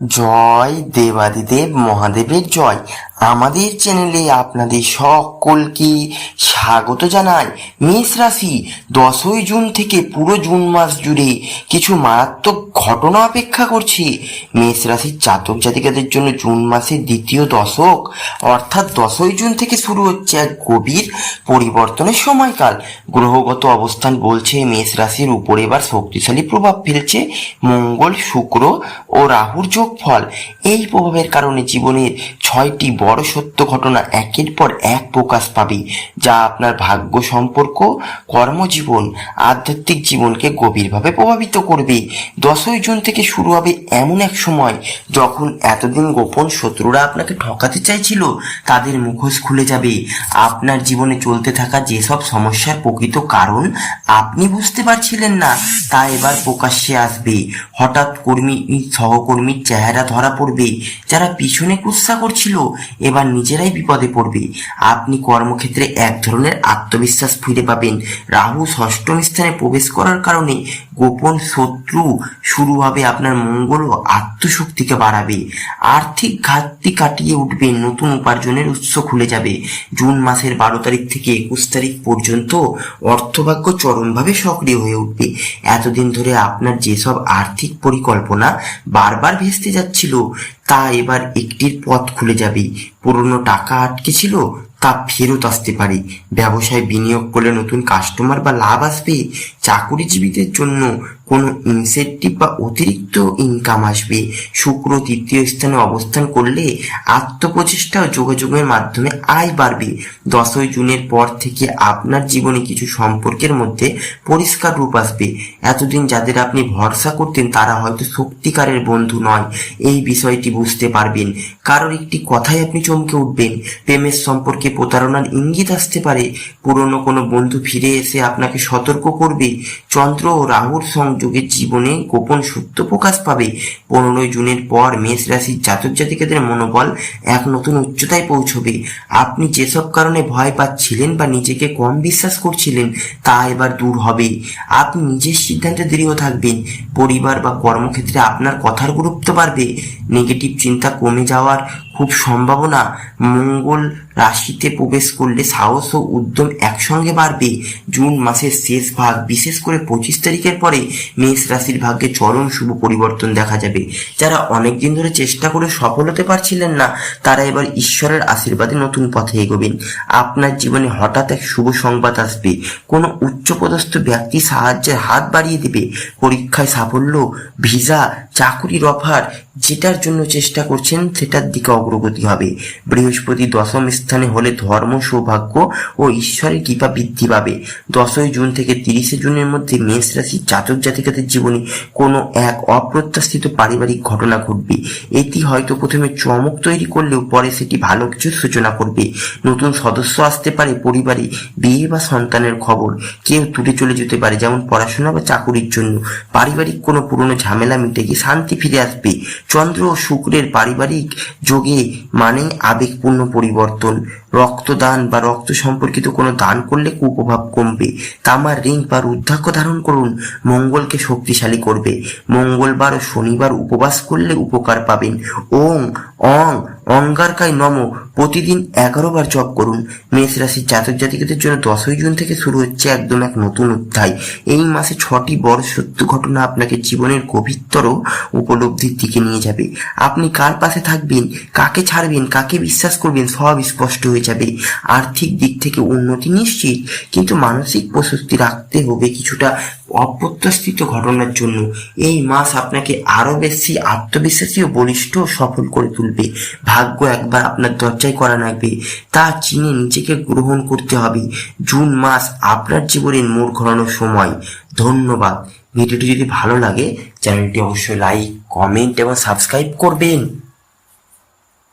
জয় দেবাদিদেব মহাদেবের জয়। আমাদের চ্যানেলে আপনাদের সকলকে স্বাগত জানাই। মেষ রাশি, দশই জুন থেকে পুরো জুন মাস জুড়ে কিছু মারাত্মক ঘটনা অপেক্ষা করছে। মেষ রাশির জাতক জাতিকাদের জন্য জুন মাসের দ্বিতীয় দশক, অর্থাৎ দশই জুন থেকে শুরু হচ্ছে এক গভীর পরিবর্তনের সময়কাল। গ্রহগত অবস্থান বলছে, মেষ রাশির উপরে এবার শক্তিশালী প্রভাব ফেলছে। মঙ্গল, শুক্র ও রাহুর যোগফল। এই প্রভাবের কারণে জীবনের ছয়টি বড় সত্য ঘটনা একের পর এক প্রকাশ পাবে, যা আপনার ভাগ্য সম্পর্ক, কর্মজীবন, আধ্যাত্মিক জীবনকে গভীরভাবে প্রভাবিত করবে। দশই জুন থেকে শুরু হবে এমন এক সময় যখন এতদিন গোপন শত্রুরা আপনাকে ঠকাতে চাইছিল, তাদের মুখোশ খুলে যাবে। আপনার জীবনে চলতে থাকা যেসব সমস্যার প্রকৃত কারণ আপনি বুঝতে পারছিলেন না, তা এবার প্রকাশ্যে আসবে। হঠাৎ কর্মী, সহকর্মীর চেহারা ধরা পড়বে, যারা পিছনে কুৎসা করছিল। এবার নিজেরাই বিপদে পড়বে। আপনি কর্মক্ষেত্রে এক ধরনের আত্মবিশ্বাস ফিরে পাবেন। রাহু ষষ্ঠম স্থানে প্রবেশ করার কারণে গোপন শত্রু শুরু হবে আপনার মঙ্গল ও আত্মশক্তিকে বাড়াবে। আর্থিক ঘাটতি কাটিয়ে উঠবে, নতুন উপার্জনের উৎস খুলে যাবে। জুন মাসের বারো তারিখ থেকে একুশ তারিখ পর্যন্ত অর্থভাগ্য চরমভাবে সক্রিয় হয়ে উঠবে। এতদিন ধরে আপনার যেসব আর্থিক পরিকল্পনা বারবার ভেস্তে যাচ্ছিল তা এবার একটির পথ খুলে যাবে। পুরনো টাকা আটকে ছিল, তা ফেরত আসতে পারে। ব্যবসায় বিনিয়োগ করলে নতুন কাস্টমার বা লাভ আসবে। চাকুরিজীবীদের জন্য কোনো ইনসেন্টিভ বা অতিরিক্ত ইনকাম আসবে। শুক্র তৃতীয় স্থানে অবস্থান করলে আত্মপ্রচেষ্টা ও যোগাযোগের মাধ্যমে আয় বাড়বে। দশই জুনের পর থেকে আপনার জীবনে কিছু সম্পর্কের মধ্যে পরিষ্কার রূপ আসবে। এতদিন যাদের আপনি ভরসা করতেন, তারা হয়তো সত্যিকারের বন্ধু নয়। এই বিষয়টি বুঝতে পারবেন। কারোর একটি কথায় আপনি চমকে উঠবেন। প্রেমের সম্পর্কে প্রতারণার ইঙ্গিত আসতে পারে। পুরনো কোনো বন্ধু ফিরে এসে আপনাকে সতর্ক করবে। চন্দ্র ও রাহুর সংযোগে জীবনে গোপন সত্য প্রকাশ পাবে। পনেরোই জুনের পর মেষ রাশির জাতক জাতিকাদের মনোবল এক নতুন উচ্চতায় পৌঁছবে। আপনি যেসব কারণে ভয় পাচ্ছিলেন বা নিজেকে কম বিশ্বাস করছিলেন, তা এবার দূর হবে। আপনি নিজের সিদ্ধান্তে দৃঢ় থাকবেন। পরিবার বা কর্মক্ষেত্রে আপনার কথার গুরুত্ব বাড়বে। নেগেটিভ চিন্তা কমে যাওয়ার খুব সম্ভাবনা মঙ্গল রাশিতে প্রবেশ করলে সাহস ও উদ্যম একসঙ্গে বাড়বে। জুন মাসের শেষ ভাগ, বিশেষ করে পঁচিশ তারিখের পরে মেষ রাশির ভাগ্যে চরম শুভ পরিবর্তন দেখা যাবে। যারা অনেকদিন ধরে চেষ্টা করে সফল হতে পারছিলেন না, তারা এবার ঈশ্বরের আশীর্বাদে নতুন পথে এগোবেন। আপনার জীবনে হঠাৎ এক শুভ সংবাদ আসবে। কোনো উচ্চপদস্থ ব্যক্তি সাহায্যের হাত বাড়িয়ে দেবে। পরীক্ষায় সাফল্য, ভিসা, চাকুরির অফার যেটার জন্য চেষ্টা করছেন, সেটার দিকে অগ্রগতি হবে। বৃহস্পতি দশম স্থানে হলে ধর্ম, সৌভাগ্য ও ঈশ্বরের কৃপা বৃদ্ধি পাবে। দশই জুন থেকে তিরিশে জুনের মধ্যে মেষ রাশির জাতক জাতিকাদের জীবনে কোনো এক অপ্রত্যাশিত পারিবারিক ঘটনা ঘটবে। এটি হয়তো প্রথমে চমক তৈরি করলেও পরে সেটি ভালো কিছুর সূচনা করবে। নতুন সদস্য আসতে পারে, পরিবারে বিয়ে বা সন্তানের খবর কেউ দূরে চলে যেতে পারে, যেমন পড়াশোনা বা চাকুরির জন্য। পারিবারিক কোনো পুরনো ঝামেলা মিটে গিয়ে শান্তি ফিরে আসবে। চন্দ্র ও শুক্রের পারিবারিক যোগে মানে আবেগপূর্ণ পরিবর্তন। রক্তদান বা রক্ত সম্পর্কিত কোনো দান করলে কুপ্রভাব কমবে। তামার রিং বা রুদ্রাক্ষ ধারণ করুন, মঙ্গলকে শক্তিশালী করবে। মঙ্গলবার ও শনিবার উপবাস করলে উপকার পাবেন। ওং অং অঙ্গারকায় নম, প্রতিদিন এগারো বার জপ করুন। মেষ রাশির জাতক জাতিকাদের জন্য দশই জুন থেকে শুরু হচ্ছে একদম এক নতুন অধ্যায়। এই মাসে ছটি বড় সত্য ঘটনা আপনাকে জীবনের গভীরতর উপলব্ধির দিকে নিয়ে যাবে। আপনি কার পাশে থাকবেন, কাকে ছাড়বেন, কাকে বিশ্বাস করবেন, সব স্পষ্ট হয়ে যাবে। আর্থিক দিক থেকে উন্নতি নিশ্চিত, কিন্তু মানসিক প্রশস্তি রাখতে হবে কিছুটা। অপ্রত্যাশিত ঘটনার জন্য এই মাস আপনাকে আরও বেশি আত্মবিশ্বাসী ও বলিষ্ঠ সফল করে তুলবে। ভাগ্য একবার আপনার দরজায় করা লাগবে তা চিনে নিজেকে গ্রহণ করতে হবে। জুন মাস আপনার জীবনের মোড় ঘোরানোর সময়। ধন্যবাদ। ভিডিওটি যদি ভালো লাগে, চ্যানেলটি অবশ্যই লাইক, কমেন্ট এবং সাবস্ক্রাইব করবেন।